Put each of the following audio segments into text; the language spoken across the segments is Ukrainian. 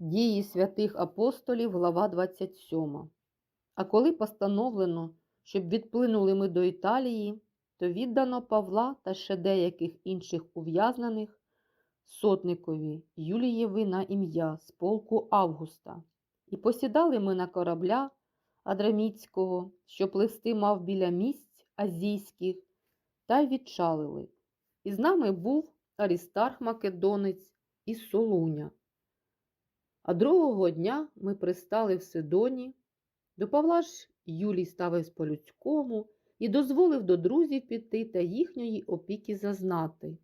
Дії святих апостолів, глава 27. А коли постановлено, щоб відплинули ми до Італії, то віддано Павла та ще деяких інших ув'язнених сотникові Юлієви на ім'я з полку Августа. І посідали ми на корабля Адраміцького, що пливсти мав біля місць азійських, та й відчалили. І з нами був Арістарх Македонець із Солуня. А другого дня ми пристали в Сидоні. До Павла ж Юлій ставив по-людському і дозволив до друзів піти та їхньої опіки зазнати.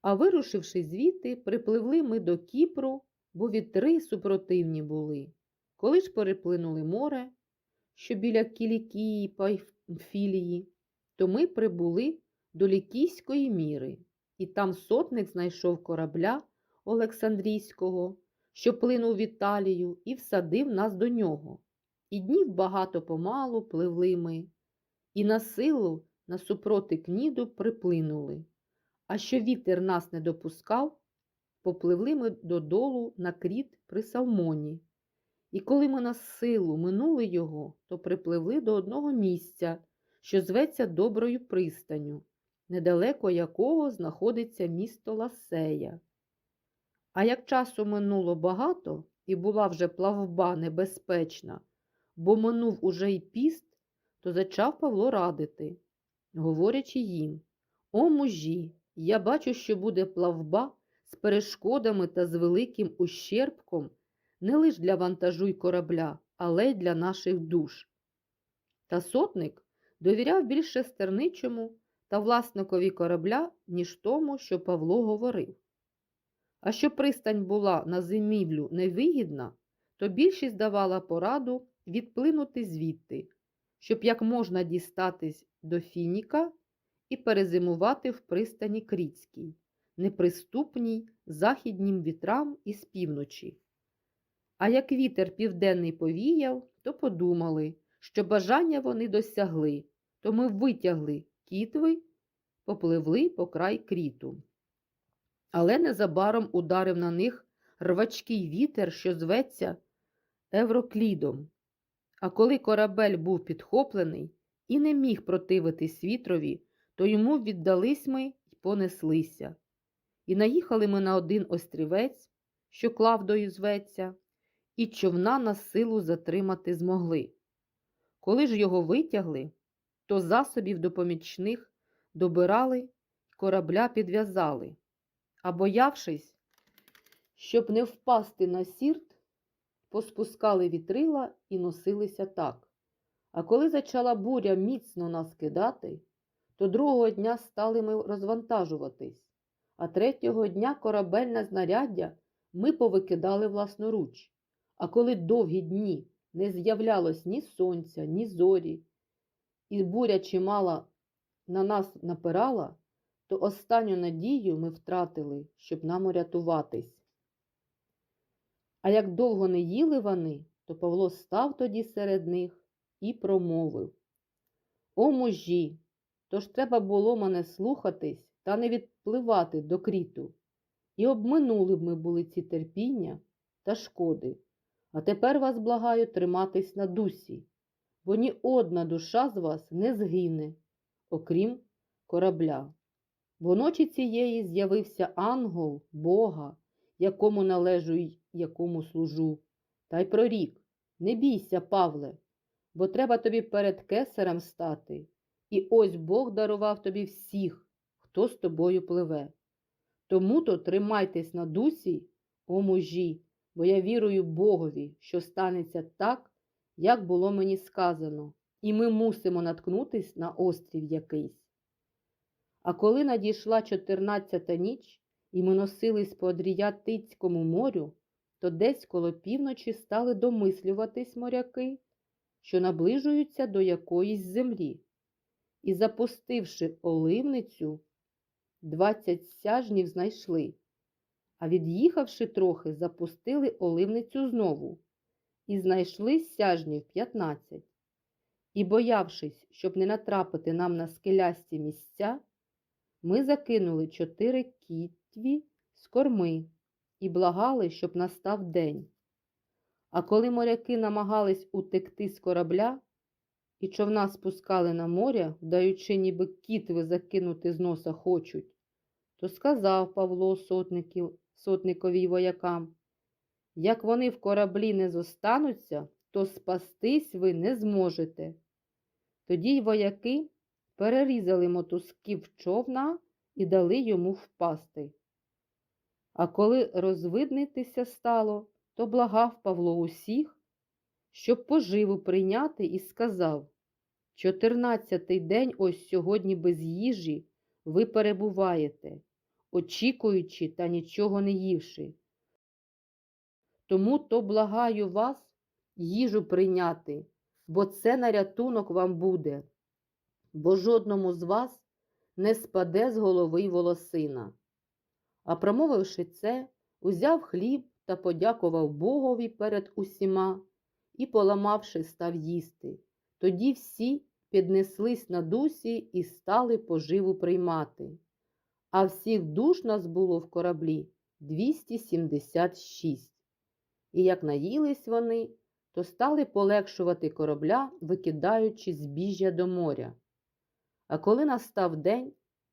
А вирушивши звідти, припливли ми до Кіпру, бо вітри супротивні були. Коли ж переплинули море, що біля Кілікії Памфілії, то ми прибули до Лікійської міри, і там сотник знайшов корабля Олександрійського, що плинув в Італію, і всадив нас до нього. І днів багато помалу пливли ми, і на силу насупроти кніду приплинули. А що вітер нас не допускав, попливли ми додолу на кріт при Салмоні. І коли ми на силу минули його, то припливли до одного місця, що зветься Доброю пристаню, недалеко якого знаходиться місто Ласея. А як часу минуло багато, і була вже плавба небезпечна, бо минув уже й піст, то зачав Павло радити, говорячи їм: О мужі, я бачу, що буде плавба з перешкодами та з великим ущербком не лиш для вантажу й корабля, але й для наших душ. Та сотник довіряв більше стерничому та власникові корабля, ніж тому, що Павло говорив. А що пристань була на зимівлю невигідна, то більшість давала пораду відплинути звідти, щоб як можна дістатись до Фініка і перезимувати в пристані Крітській, неприступній західнім вітрам із півночі. А як вітер південний повіяв, то подумали, що бажання вони досягли, то ми витягли кітви, попливли по край кріту. Але незабаром ударив на них рвачкий вітер, що зветься Евроклідом. А коли корабель був підхоплений і не міг противитись вітрові, то йому віддались ми й понеслися. І наїхали ми на один острівець, що клавдою зветься, і човна на силу затримати змогли. Коли ж його витягли, то засобів допомічних добирали корабля підв'язали, а боявшись, щоб не впасти на сірт, поспускали вітрила і носилися так. А коли зачала буря міцно нас кидати, то другого дня стали ми розвантажуватись, а третього дня корабельне знаряддя ми повикидали власноруч. А коли довгі дні не з'являлось ні сонця, ні зорі, і буря чимала на нас напирала, то останню надію ми втратили, щоб нам урятуватись. А як довго не їли вони, то Павло став тоді серед них і промовив О мужі, тож треба було мене слухатись та не відпливати до кріту. І обминули б ми були ці терпіння та шкоди. А тепер вас благаю триматись на дусі, бо ні одна душа з вас не згине, окрім корабля. Бо ночі цієї з'явився ангел Бога, якому належу й якому служу, та й прорік Не бійся, Павле, бо треба тобі перед кесарем стати, і ось Бог дарував тобі всіх, хто з тобою пливе. Тому то тримайтесь на дусі, о мужі, бо я вірую Богові, що станеться так, як було мені сказано, і ми мусимо наткнутись на острів якийсь. А коли надійшла чотирнадцята ніч, і ми носились по Адріатицькому морю, то десь коло півночі стали домислюватись моряки, що наближуються до якоїсь землі, і, запустивши оливницю, двадцять сяжнів знайшли, а від'їхавши трохи, запустили оливницю знову і знайшли сяжнів п'ятнадцять. І, боявшись, щоб не натрапити нам на скелясті місця, ми закинули чотири кітві з корми і благали, щоб настав день. А коли моряки намагались утекти з корабля і човна спускали на море, вдаючи, ніби кітви закинути з носа хочуть, то сказав Павло сотників, сотникові воякам, як вони в кораблі не зостануться, то спастись ви не зможете. Тоді й вояки перерізали мотузків човна і дали йому впасти. А коли розвиднитися стало, то благав Павло усіх, щоб поживу прийняти, і сказав Чотирнадцятий день ось сьогодні без їжі ви перебуваєте, очікуючи та нічого не ївши. Тому то благаю вас їжу прийняти, бо це на рятунок вам буде, бо жодному з вас не спаде з голови волосина. А промовивши це, узяв хліб та подякував Богові перед усіма і, поламавши, став їсти. Тоді всі піднеслись на дусі і стали поживу приймати. А всіх душ нас було в кораблі 276. І як наїлись вони, то стали полегшувати корабля, викидаючи збіжжя до моря. А коли настав день,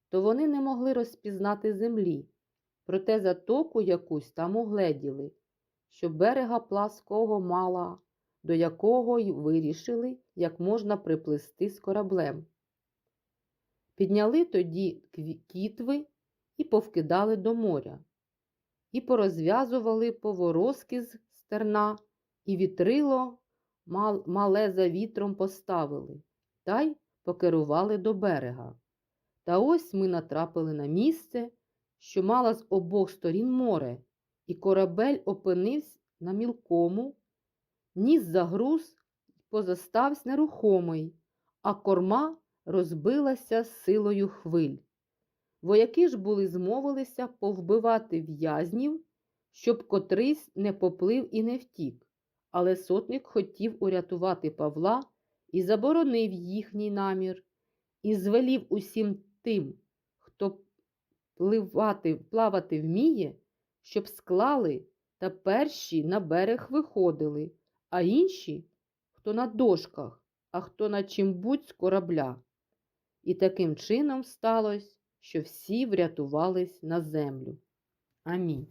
то вони не могли розпізнати землі, проте затоку якусь там угледіли, що берега плаского мала, до якого й вирішили, як можна приплисти з кораблем. Підняли тоді кітви і повкидали до моря, і порозв'язували поворозки з стерна, і вітрило мал- мале за вітром поставили, та й покерували до берега. Та ось ми натрапили на місце, що мало з обох сторін море, і корабель опинився на мілкому, ніс загруз й позостався нерухомий, а корма розбилася силою хвиль. Вояки ж були змовилися повбивати в'язнів, щоб котрийсь не поплив і не втік. Але сотник хотів урятувати Павла і заборонив їхній намір, і звелів усім тим, хто пливати, плавати вміє, щоб склали та перші на берег виходили, а інші, хто на дошках, а хто на чим-будь з корабля. І таким чином сталося, що всі врятувались на землю. Амінь.